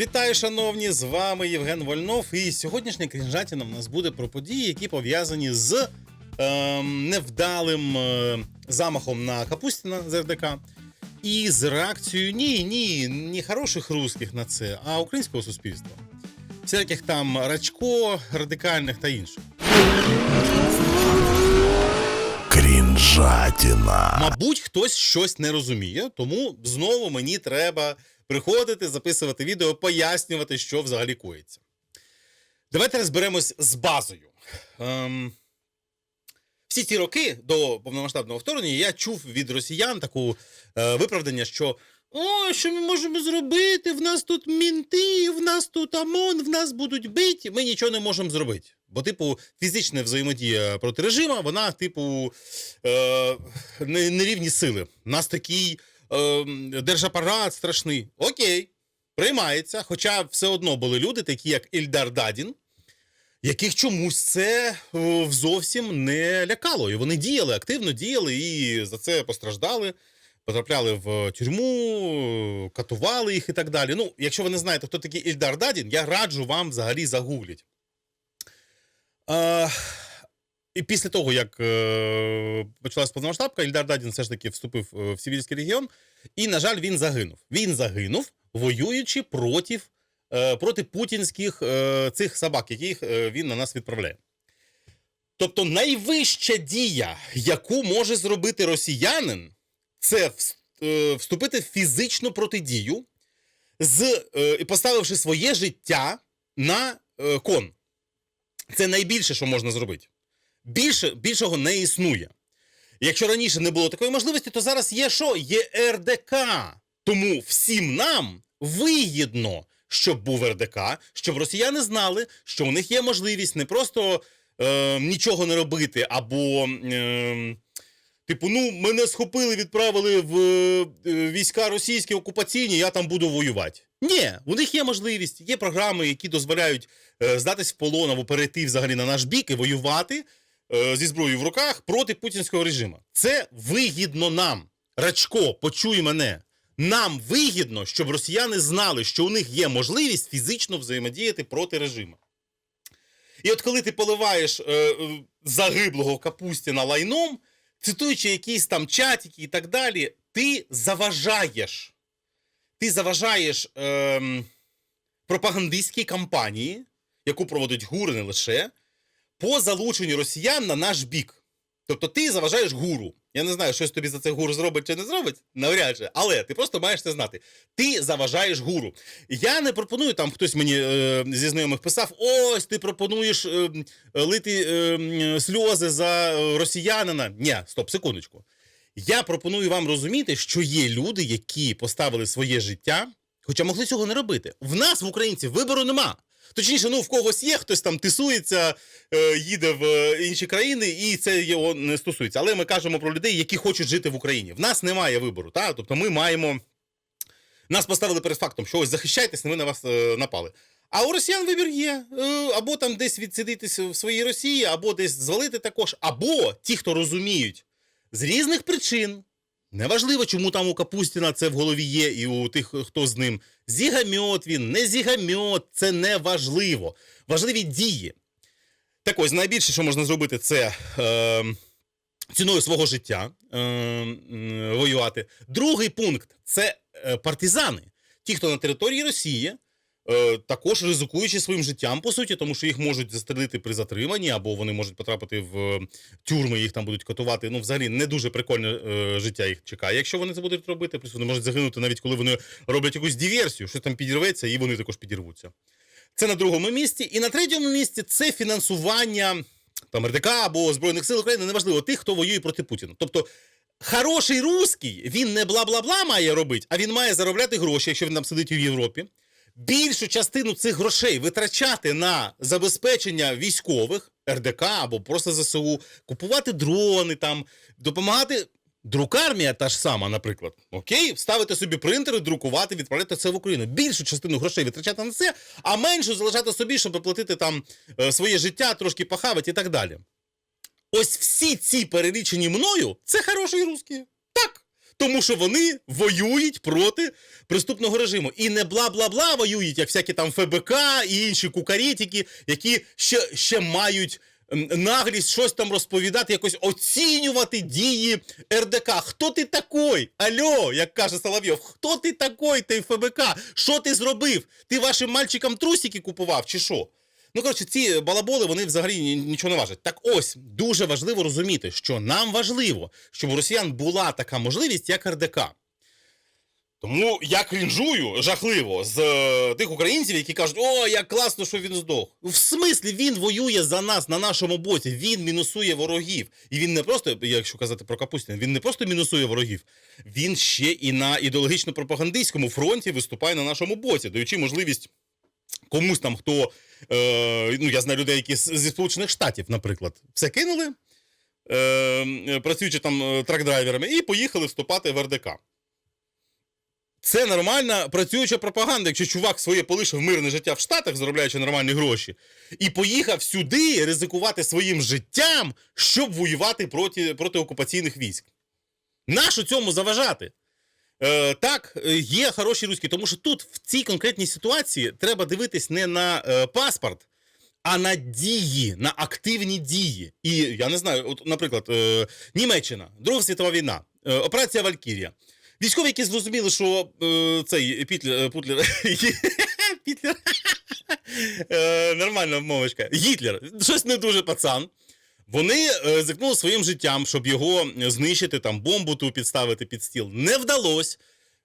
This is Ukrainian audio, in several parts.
Вітаю, шановні! З вами Євген Вольнов. І сьогоднішня крінжатіна в нас буде про події, які пов'язані з ем, невдалим е, замахом на Капустіна з РДК. І з реакцією ні, ні, не хороших русських на це, а українського суспільства. Всяких там рачко, радикальних та інших. Крінжатіна. Мабуть, хтось щось не розуміє, тому знову мені треба приходити, записувати відео, пояснювати, що взагалі коїться. Давайте розберемось з базою. Ем, всі ці роки до повномасштабного вторгнення я чув від росіян таку е, виправдання, що о, що ми можемо зробити? В нас тут мінти, в нас тут ОМОН, в нас будуть биті. Ми нічого не можемо зробити. Бо, типу, фізична взаємодія проти режиму, вона, типу, е, не, не рівні сили. У нас такий держапарат страшний. Окей, приймається. Хоча все одно були люди, такі як Ільдар Дадін, яких чомусь це е, зовсім не лякало. І вони діяли, активно діяли і за це постраждали. Потрапляли в тюрму, катували їх і так далі. Ну, якщо ви не знаєте, хто такий Ільдар Дадін, я раджу вам взагалі загугліть. Е, і після того, як е, почалась повномасштабка, Ільдар Дадін все ж таки вступив е, в Сибірський регіон, і, на жаль, він загинув. Він загинув, воюючи проти, е, проти путінських е, цих собак, яких е, він на нас відправляє. Тобто найвища дія, яку може зробити росіянин, це е, вступити в фізичну протидію, з, е, поставивши своє життя на е, кон. Це найбільше, що можна зробити. Більше, більшого не існує. Якщо раніше не було такої можливості, то зараз є що? Є РДК. Тому всім нам вигідно, щоб був РДК, щоб росіяни знали, що у них є можливість не просто е, нічого не робити, або. Е, Типу, ну, мене схопили, відправили в е, війська російські окупаційні, я там буду воювати. Ні, у них є можливість, є програми, які дозволяють е, здатись в полон або перейти взагалі на наш бік і воювати зі зброєю в руках проти путінського режиму. Це вигідно нам. Рачко, почуй мене. Нам вигідно, щоб росіяни знали, що у них є можливість фізично взаємодіяти проти режиму. І от коли ти поливаєш е, е, загиблого Капустіна лайном, цитуючи якісь там чатики і так далі, ти заважаєш. Ти заважаєш ем, пропагандистській кампанії, яку проводить ГУР не лише, по залученню росіян на наш бік. Тобто ти заважаєш гуру. Я не знаю, щось тобі за це гуру зробить чи не зробить, навряд чи, але ти просто маєш це знати. Ти заважаєш гуру. Я не пропоную, там хтось мені е, зі знайомих писав: ось ти пропонуєш е, лити е, сльози за е, росіянина. Ні, стоп, секундочку. Я пропоную вам розуміти, що є люди, які поставили своє життя, хоча могли цього не робити. В нас, в українців, вибору нема. Точніше, ну в когось є, хтось там тисується, е, їде в е, інші країни, і це його не стосується. Але ми кажемо про людей, які хочуть жити в Україні. В нас немає вибору. Та? Тобто ми маємо. Нас поставили перед фактом, що ось захищайтесь, ми на вас е, напали. А у росіян вибір є. Або там десь відсидитись в своїй Росії, або десь звалити також, або ті, хто розуміють з різних причин. Неважливо, чому там у Капустіна це в голові є, і у тих, хто з ним. Зігамьот він, не зігамьот, це не важливо. Важливі дії. Так ось, найбільше, що можна зробити, це е, ціною свого життя е, воювати. Другий пункт це е, партизани. Ті, хто на території Росії, також ризикуючи своїм життям, по суті, тому що їх можуть застрелити при затриманні, або вони можуть потрапити в е, тюрми, їх там будуть катувати. Ну, взагалі, не дуже прикольне е, життя їх чекає. Якщо вони це будуть робити, плюс вони можуть загинути навіть коли вони роблять якусь диверсію, що там підірветься, і вони також підірвуться. Це на другому місці. І на третьому місці це фінансування там РДК або Збройних сил України, неважливо, тих, хто воює проти Путіна. Тобто, хороший русський, він не бла-бла-бла має робити, а він має заробляти гроші, якщо він там сидить у Європі. Більшу частину цих грошей витрачати на забезпечення військових РДК або просто ЗСУ, купувати дрони, там, допомагати. Друкармія та ж сама, наприклад. Окей, ставити собі принтери, друкувати, відправляти це в Україну. Більшу частину грошей витрачати на це, а меншу залишати собі, щоб оплатити там е, своє життя, трошки похавати і так далі. Ось всі ці перелічені мною це хороші русські. Тому що вони воюють проти преступного режиму. І не бла-бла-бла воюють, як всякі там ФБК і інші кукарєтики, які ще, ще мають наглість щось там розповідати, якось оцінювати дії РДК. Хто ти такой? Альо, як каже Соловйов, хто ти такой, ти ФБК? Що ти зробив? Ти вашим мальчикам трусики купував чи що? Ну, коротше, ці балаболи вони взагалі нічого не важать. Так ось дуже важливо розуміти, що нам важливо, щоб у росіян була така можливість, як РДК. Тому я крінжую жахливо з е, тих українців, які кажуть, о, як класно, що він здох. В смислі він воює за нас на нашому боці. Він мінусує ворогів. І він не просто, якщо казати про Капустіна, він не просто мінусує ворогів, він ще і на ідеологічно-пропагандистському фронті виступає на нашому боці, даючи можливість комусь там, хто е, ну я знаю людей, які зі Сполучених Штатів, наприклад, все кинули, е, працюючи там е, трак-драйверами, і поїхали вступати в РДК. Це нормальна працююча пропаганда, якщо чувак своє полишив мирне життя в Штатах, заробляючи нормальні гроші, і поїхав сюди ризикувати своїм життям, щоб воювати проти, проти окупаційних військ. Нащо цьому заважати? Е, так, е, є хороші руські, тому що тут, в цій конкретній ситуації, треба дивитись не на е, паспорт, а на дії, на активні дії. І я не знаю, от, наприклад, е, Німеччина, Друга світова війна, е, операція Валькірія. Військові, які зрозуміли, що е, цей Пітлер, е, Путлер, Пітлер, е, нормальна мовочка, Гітлер, щось не дуже пацан. Вони е, зикнули своїм життям, щоб його знищити, там бомбу ту підставити під стіл. Не вдалося.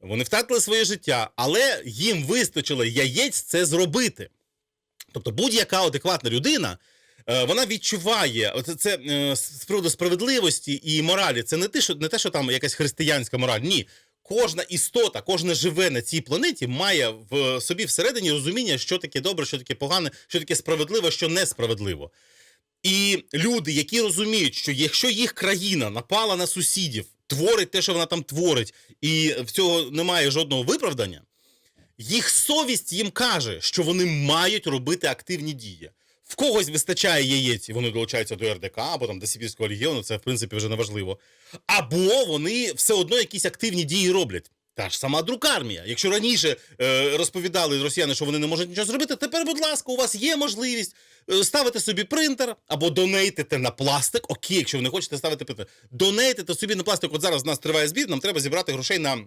Вони втратили своє життя, але їм вистачило яєць це зробити. Тобто будь-яка адекватна людина. е, Вона відчуває це е, з приводу справедливості і моралі. Це не те, що не те, що там якась християнська мораль. Ні, кожна істота, кожне живе на цій планеті має в собі всередині розуміння, що таке добре, що таке погане, що таке справедливо, що несправедливо. І люди, які розуміють, що якщо їх країна напала на сусідів, творить те, що вона там творить, і в цього немає жодного виправдання, їх совість їм каже, що вони мають робити активні дії. В когось вистачає яєць, і вони долучаються до РДК або там до Сибірського регіону, це в принципі вже не важливо. Або вони все одно якісь активні дії роблять. Та ж сама друкармія. Якщо раніше е, розповідали росіяни, що вони не можуть нічого зробити, тепер, будь ласка, у вас є можливість е, ставити собі принтер або донейтити на пластик. Окей, якщо ви не хочете ставити принтер, донейтити собі на пластик. От зараз в нас триває збір, нам треба зібрати грошей на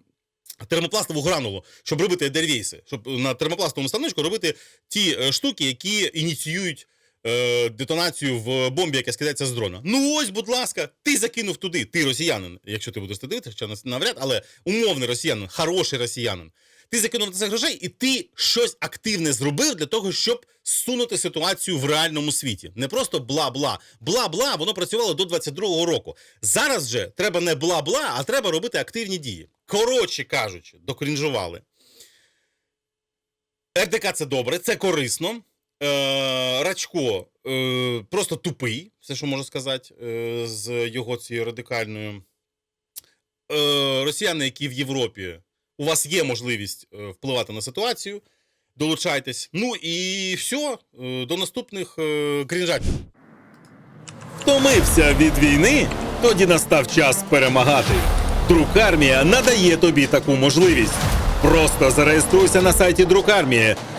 термопластову гранулу, щоб робити дервейси, щоб на термопластовому станочку робити ті е, штуки, які ініціюють е, детонацію в бомбі, яка скидається з дрона. Ну ось, будь ласка, ти закинув туди, ти росіянин, якщо ти будеш дивитися, хоча навряд, але умовний росіянин, хороший росіянин. Ти закинув на це грошей, і ти щось активне зробив для того, щоб сунути ситуацію в реальному світі. Не просто бла-бла. Бла-бла, воно працювало до 22-го року. Зараз же треба не бла-бла, а треба робити активні дії. Коротше кажучи, докрінжували. РДК це добре, це корисно. Е, Рачко е, просто тупий, все, що можу сказати, е, з його цією радикальною. Росіяни, які в Європі, у вас є можливість впливати на ситуацію. Долучайтесь. Ну і все. До наступних крінжатів. Втомився від війни? Тоді настав час перемагати. Друкармія надає тобі таку можливість. Просто зареєструйся на сайті Друкармії,